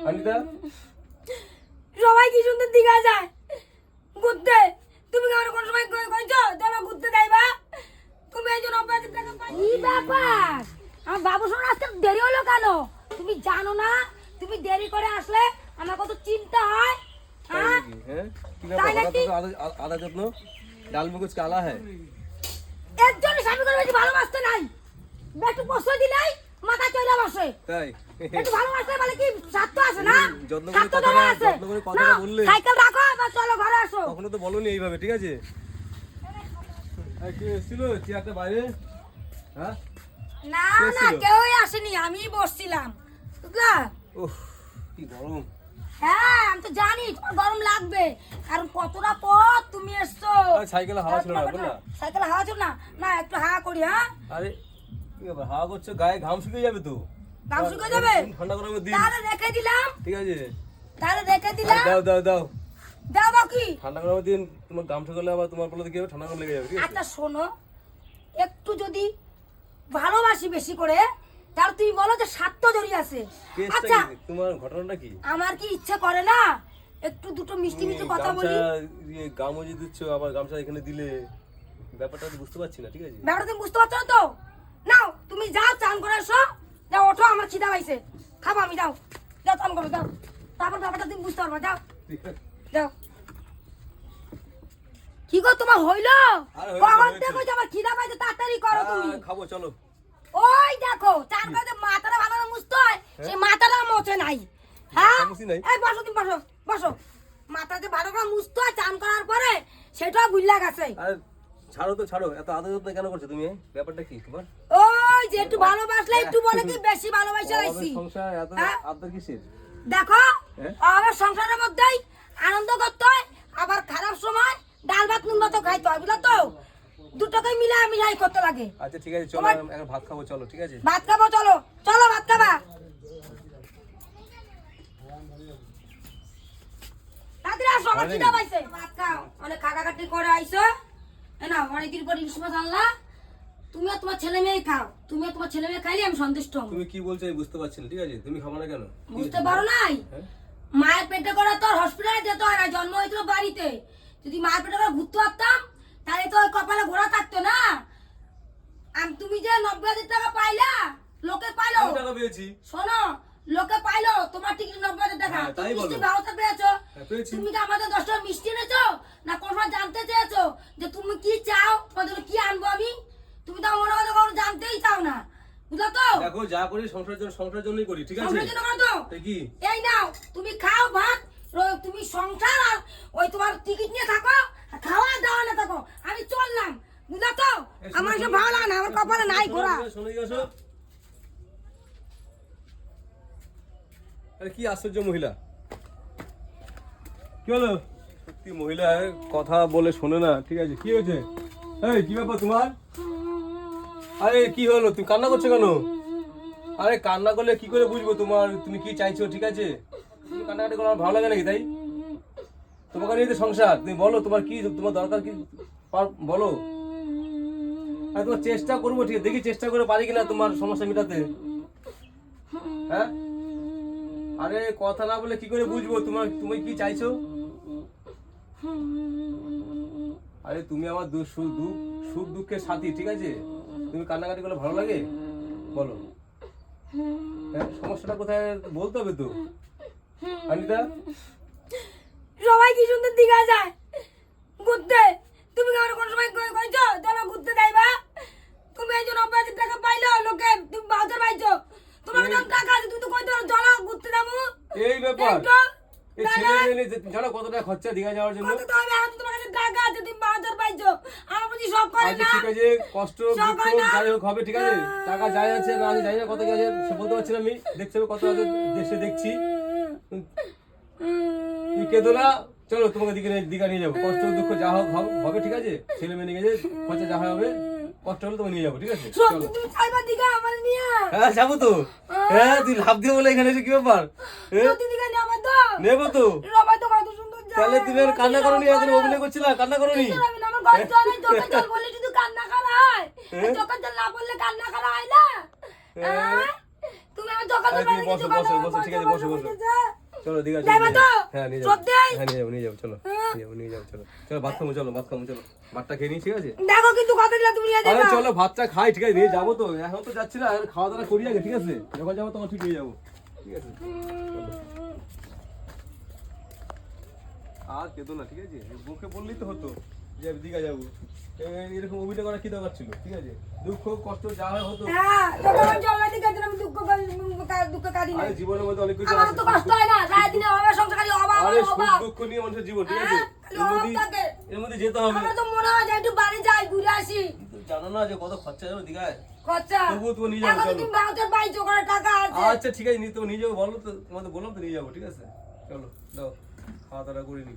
অনিতা? সবাই কি সুন্দর দীঘা যায় ঘুরতে। তুমি কি আমার কোন সময় কই কইছো? চলো ঘুরতে যাইবা তুমি জন্য নব্বই টাকা পাই কি ব্যাপার? আমার বাবু শোনো আজকে দেরি হলো কেন? তুমি জানো না? তুমি দেরি করে আসলে আমার কত চিন্তা হয়। হ্যাঁ? নাকি? কি তাই নাকি? আদা- আদা যত্ন? ডাল মুকুচ কালা হ্যাঁ? একজন স্বামী করে বেশি ভালোবাসতে নাই। একটু প্রশ্রয় দিলেই মাথা চলে বসে। তাই? একটু ভালোবাসতে বলে কি স্বার্থ আছে না? স্বার্থ ধরা আছে। সাইকেল রাখো বা চলো ঘরে আসো। কখনো তো বলনি এইভাবে ঠিক আছে? কে এসেছিল? চেয়ারটা বাইরে? হ্যাঁ? না না? কেউই আসেনি আমি বসছিলাম। বুঝলা? ওহ কি গরম। হ্যাঁ আমি তো জানি তোমার গরম লাগবে। কারণ কতটা পথ তুমি এসছো। সাইকেলে হাওয়া ছিল না বুঝলা? সাইকেল হাওয়া ছিল না? না একটু হাওয়া করি হ্যাঁ? আরে কি ব্যাপার? হাওয়া করছ গায়ে ঘাম শুকিয়ে যাবে তো? শুকিয়ে যাবে? ঠান্ডা দিন। তাহলে রেখে দিলাম। ঠিক আছে। তাহলে রেখে দিলাম। দাও দাও দাও। যাব কি? ঠান্ডা দিন। তোমার গাম শুকালে আবার তোমার কি হবে ঠান্ডা লেগে যাবে আচ্ছা শোনো। একটু যদি ভালোবাসি বেশি করে তাহলে তুমি বলো যে স্বার্থ জড়িয়ে আছে। আচ্ছা তোমার ঘটনাটা কি? আমার কি ইচ্ছে করে না? একটু দুটো মিষ্টি মিষ্টি কথা বলি। গামছা ইয়ে দিচ্ছ আবার গামছা এখানে দিলে ব্যাপারটা বুঝতে পারছি না ঠিক আছে? ব্যাপারটা তুমি বুঝতে পারছ না তো? নাও তুমি যাও চান করে এসো খাব আমি যাও যাও চান করো যাও তারপর ব্যাপারটা তুমি বুঝতে পারবা যাও যাও কি গো তোমার হইল? কখন দেখো আমার খিদা পাইছে তাড়াতাড়ি করো তুমি। খাব চলো। ওই দেখো চান করে মাথাটা ভালো মুছতে হয় সেই মাথাটা মোছে নাই। হ্যাঁ? মাথা মুছি নাই? এই বসো তুমি বসো বসো। মাথা যে ভালো করে মুছতে হয় চান করার পরে সেটাও ভুল্লা গেছে। আরে ছাড়ো তো ছাড়ো। এত আদর যত্ন কেন করছ তুমি? ব্যাপারটা কি তোমার? ওই যে একটু ভালোবাসলে একটু বলে কি বেশি ভালোবাসা সংসার এত হ্যাঁ? আদর কিসের? দেখো হ্যাঁ? আমার সংসারের মধ্যেই আনন্দ করতে হয় আবার খারাপ সময় ডাল ভাত নুন ভাতও খাইতে হয় বুঝলো তো? দুটোকে মিলে মিলাই করতে লাগে। আচ্ছা ঠিক আছে চলো এখন- ভাত খাব চলো ঠিক আছে? ভাত খাব চলো চলো ভাত খাবা। আমার হয় খিদা পাইছে। ভাত খাও অনেক খাটাখাটি করে আইছো। না অনেকদিন পর ইলিশ মাছ আনলা। তুমি আর তোমার ছেলে মেয়ে খাও। তুমি তোমার ছেলে মেয়ে খাইলে আমি সন্তুষ্ট হব। তুমি কি বলছো আমি বুঝতে পারছি না ঠিক আছে? তুমি খাব না কেন? বুঝতে পারো নাই? হ্যাঁ? মায়ের পেটে করে তো হসপিটালে যেতে হয় না জন্ম হয়েছিল বাড়িতে। যদি মায়ের পেটে করে ঘুরতে পারতাম তাহলে তো ওই কপালে ঘোরা থাকতো না। আম তুমি যে নব্বই হাজার টাকা পাইলা লোকে পাইলো। টাকা পেয়েছি। শোনো লোকে পাইলো তোমার টিকিট নব্বই হাজার টাকা। হ্যাঁ, তুমি। মিষ্টি ব্যবস্থা পেয়েছ। হ্যাঁ, তুমি কি আমাদের দশ টাকা মিষ্টি এনেছো না কোন জানতে চেয়েছো যে তুমি কি চাও জন্য কি আনব আমি? তুমি তো মনে কথা কখনো জানতেই চাও না। বুঝলো তো? দেখো যা করি সংসারের জন্য সংসারের জন্যই করি ঠিক আছে? সংসারের জন্য করো তো? কি? এই নাও তুমি খাও ভাত তুমি সংসার আর ওই তোমার টিকিট নিয়ে থাকো খাওয়া দাওয়া না থাকো। আমি চললাম বুঝলা তো? আমার সব ভালো লাগে না আমার কপালে নাই ঘোরা শোনো, শোনো, আরে কি আশ্চর্য মহিলা। কি হলো? সত্যি মহিলা কথা বলে শোনে না ঠিক আছে? কি হয়েছে? এই কি ব্যাপার তোমার? আরে, কি হলো? তুমি কান্না করছ কেন? আরে, কান্না করলে কি করে বুঝব তোমার? তুমি কি চাইছো? ঠিক আছে? কান্নাকাটি করো, আমার ভালো লাগে নাকি তাই? তোমাকে নিয়ে তো সংসার। তুমি বলো, তোমার কি, তোমার দরকার কি? বলো। আর, তোমার চেষ্টা করব, ঠিক দেখি চেষ্টা করে পারি কিনা তোমার সমস্যা মেটাতে। হ্যাঁ? আরে, কথা না বলে কি করে বুঝব? তোমার, তুমি কি চাইছো? আরে, তুমি আমার দুঃখ, সুখ, দুঃখের সাথী, ঠিক আছে? তুমি কান্নাকাটি করলে ভালো লাগে? বলো। হ্যাঁ সমস্যাটা কোথায় বলতে হবে তো? অনিতা সবাই কি সুন্দর দীঘা যায়? ঘুরতে? তুমি কি আমার কোন সময় কই- কইছো চলো ঘুরতে যাইবা তুমি এই যে নব্বই টাকা পাইলো? লোকে তুমি বাজার পাইছো? তোমার কাছে টাকা আছে তুমি তো কইতে পারো চলো ঘুরতে যাব। এই ব্যাপার। এই ছেলে। মেয়ে নিয়ে জানো কত টাকা খরচা দীঘা যাওয়ার জন্য? কত তো এখন তোমার কাছে টাকা আছে তুমি বাজার পাইছো। আচ্ছা ঠিক আছে কষ্ট দুঃখ যাই হোক হবে ঠিক আছে? টাকা যাই আছে না আমি জানি না কত কি আছে সে বলতে পারছি না আমি। দেখতে হবে কত আছে দেশে দেখছি। তুমি কেঁদো না। চলো তোমাকে দিকে দীঘা নিয়ে যাব। কষ্ট দুঃখ যা হোক হবে- ঠিক আছে? ছেলে মেয়ে নিয়ে গেছে খরচা যা হবে কষ্ট হলে তোমাকে নিয়ে যাব ঠিক আছে? হ্যাঁ যাব তো। হ্যাঁ তুই লাভ দিয়ে বলে এখানে এসে কি ব্যাপার? হ্যাঁ, নেব তো। তাহলে তুমি আর কান্না করো নি এখন অভিনয় করছিলা কান্না করো নি আমার ঘরে জল নেই, চোখের জল বললে শুধু কান্না করা হয়। হ্যাঁ? জল না বললে কান্না করা হয় না? হ্যাঁ? তুমি আমার চোখের জল বললে বসো, ঠিক আছে, বসো, বসো। চলো দীঘা চলো হ্যাঁ নিয়ে সত্যি? হ্যাঁ নিয়ে নিয়ে যাব চলো হ্যাঁ। নিয়ে যাব চলো চলো ভাত খাব চলো ভাত খাব চলো ভাতটা খেয়ে নিই ঠিক আছে দেখো কিন্তু কথা দিলা তুমি নিয়ে আরে চলো ভাতটা খাই ঠিক আছে নিয়ে যাব তো এখন তো যাচ্ছি না খাওয়া দাওয়া করি আগে ঠিক আছে যখন যাব তোমার ঠিক নিয়ে যাব ঠিক আছে আর কেতো না ঠিক আছে? বুকে বললেই তো হতো যে দীঘা যাব। এরকম অভিনয় করা কি দরকার ছিল ঠিক আছে? দুঃখ কষ্ট যা হয় হতো। হ্যাঁ দুঃখ করি দুঃখ কাঁদি না জীবনের মধ্যে অনেক কিছু আমার তো কষ্ট হয় না সারাদিনে অভাব সংসার খালি অভাব আরে আর সুখ অভাব। দুঃখ নিয়ে মানুষের জীবন ঠিক আছে? হ্যাঁ, এর মধ্যে যেতে হবে। আমার তো মনে হয় যে একটু বাড়ি যাই ঘুরে আসি। জানো না যে কত খরচা যাবে দীঘায়? খরচা? তবুও তুমি নিয়ে যাব। তুমি টাকা আছে। আচ্ছা ঠিক আছে নিয়ে তো নিয়ে যাব বলো তো তোমাদের বললাম তো নিয়ে যাব ঠিক আছে? চলো দাও। খাওয়া দাওয়া করে নি